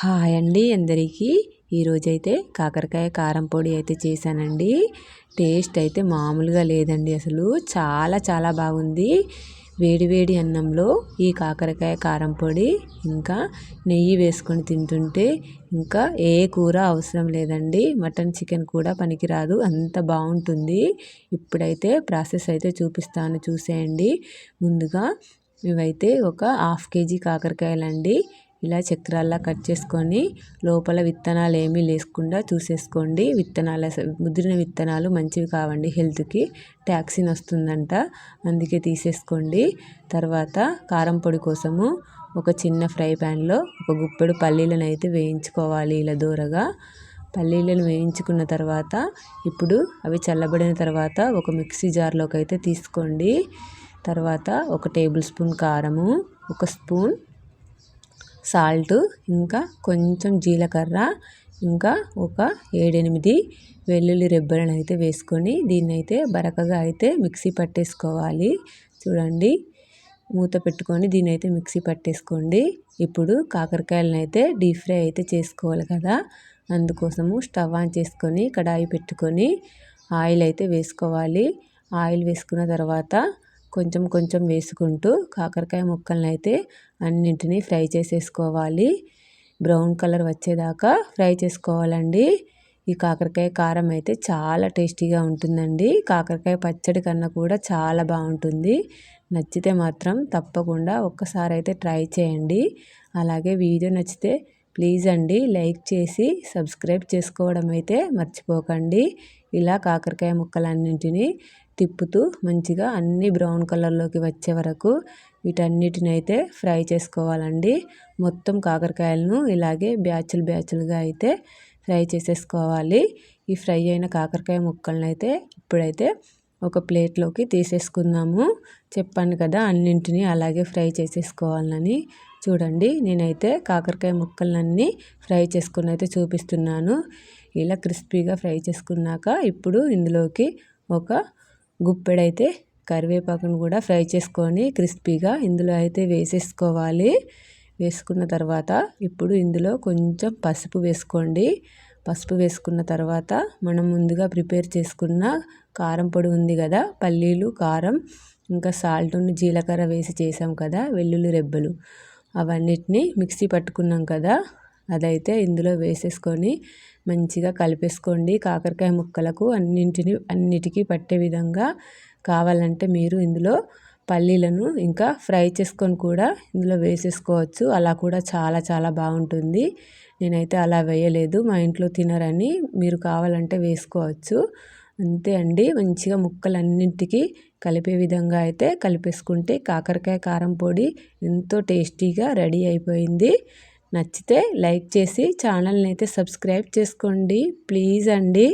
Hi అండి అందరికీ. ఈరోజైతే కాకరకాయ కారం పొడి అయితే చేశానండి. టేస్ట్ అయితే మామూలుగా లేదండి అసలు. చాలా చాలా బాగుంది. వేడివేడి అన్నంలో ఈ కాకరకాయ కారం పొడి ఇంకా నెయ్యి వేసుకొని తింటుంటే ఇంకా ఏ కూర అవసరం లేదండి. మటన్ చికెన్ కూడా పనికిరాదు. అంత బాగుంటుంది. ఇప్పుడైతే ప్రాసెస్ అయితే చూపిస్తాను చూసేయండి. ముందుగా ఇవైతే ఒక హాఫ్ కేజీ కాకరకాయలండి. ఇలా చక్రాల్లా కట్ చేసుకొని లోపల విత్తనాలు ఏమీ లేకుండా చూసేసుకోండి. విత్తనాలు ముదిరిన విత్తనాలు మంచివి కావండి హెల్త్కి. టాక్సిన్ వస్తుందంట అందుకే తీసేసుకోండి. తర్వాత కారం పొడి కోసము ఒక చిన్న ఫ్రై ప్యాన్లో ఒక గుప్పెడు పల్లీలను అయితే వేయించుకోవాలి ఇలా దూరగా. పల్లీలను వేయించుకున్న తర్వాత ఇప్పుడు అవి చల్లబడిన తర్వాత ఒక మిక్సీ జార్లోకి అయితే తీసుకోండి. తర్వాత ఒక టేబుల్ స్పూన్ కారము ఒక స్పూన్ సాల్ట్ ఇంకా కొంచెం జీలకర్ర ఇంకా ఒక ఏడెనిమిది వెల్లుల్లి రెబ్బలను అయితే వేసుకొని దీన్ని అయితే బరకగా అయితే మిక్సీ పట్టేసుకోవాలి. చూడండి మూత పెట్టుకొని దీన్ని అయితే మిక్సీ పట్టేసుకోండి. ఇప్పుడు కాకరకాయలను అయితే డీప్ ఫ్రై అయితే చేసుకోవాలి కదా. అందుకోసము స్టవ్ ఆన్ చేసుకొని కడాయి పెట్టుకొని ఆయిల్ అయితే వేసుకోవాలి. ఆయిల్ వేసుకున్న తర్వాత కొంచెం కొంచెం వేసుకుంటూ కాకరకాయ ముక్కలను అయితే అన్నింటినీ ఫ్రై చేసేసుకోవాలి. బ్రౌన్ కలర్ వచ్చేదాకా ఫ్రై చేసుకోవాలండి. ఈ కాకరకాయ కారం అయితే చాలా టేస్టీగా ఉంటుందండి. కాకరకాయ పచ్చడి కన్నా కూడా చాలా బాగుంటుంది. నచ్చితే మాత్రం తప్పకుండా ఒక్కసారి అయితే ట్రై చేయండి. అలాగే వీడియో నచ్చితే ప్లీజ్ అండి లైక్ చేసి సబ్స్క్రైబ్ చేసుకోవడం అయితే మర్చిపోకండి. ఇలా కాకరకాయ ముక్కలన్నింటినీ తిప్పుతూ మంచిగా అన్ని బ్రౌన్ కలర్లోకి వచ్చే వరకు వీటన్నిటిని అయితే ఫ్రై చేసుకోవాలండి. మొత్తం కాకరకాయలను ఇలాగే బ్యాచులు బ్యాచులుగా అయితే ఫ్రై చేసేసుకోవాలి. ఈ ఫ్రై అయిన కాకరకాయ ముక్కలను అయితే ఇప్పుడైతే ఒక ప్లేట్లోకి తీసేసుకుందాము. చెప్పాను కదా అన్నింటినీ అలాగే ఫ్రై చేసేసుకోవాలని. చూడండి నేనైతే కాకరకాయ ముక్కలన్నీ ఫ్రై చేసుకుని అయితే చూపిస్తున్నాను. ఇలా క్రిస్పీగా ఫ్రై చేసుకున్నాక ఇప్పుడు ఇందులోకి ఒక గుప్పెడైతే కరివేపాకును కూడా ఫ్రై చేసుకొని క్రిస్పీగా ఇందులో అయితే వేసేసుకోవాలి. వేసుకున్న తర్వాత ఇప్పుడు ఇందులో కొంచెం పసుపు వేసుకోండి. పసుపు వేసుకున్న తర్వాత మనం ముందుగా ప్రిపేర్ చేసుకున్న కారం పొడి ఉంది కదా పల్లీలు కారం ఇంకా సాల్ట్ను జీలకర్ర వేసి చేసాం కదా వెల్లుల్లి రెబ్బలు. అవన్నిటిని మిక్సీ పట్టుకున్నాం కదా అదైతే ఇందులో వేసేసుకొని మంచిగా కలిపేసుకోండి. కాకరకాయ ముక్కలకు అన్నింటిని అన్నిటికీ పట్టే విధంగా కావాలంటే మీరు ఇందులో పల్లీలను ఇంకా ఫ్రై చేసుకొని కూడా ఇందులో వేసేసుకోవచ్చు. అలా కూడా చాలా చాలా బాగుంటుంది. నేనైతే అలా వేయలేదు. మా ఇంట్లో తినరని మీరు కావాలంటే వేసుకోవచ్చు. అంతే అండి. మంచిగా ముక్కలన్నింటికి కలిపే విధంగా అయితే కలిపేసుకుంటే కాకరకాయ కారం పొడి ఎంతో టేస్టీగా రెడీ అయిపోయింది. నచ్చితే లైక్ చేసి ఛానల్ని అయితే సబ్స్క్రైబ్ చేసుకోండి. ప్లీజ్ అండి.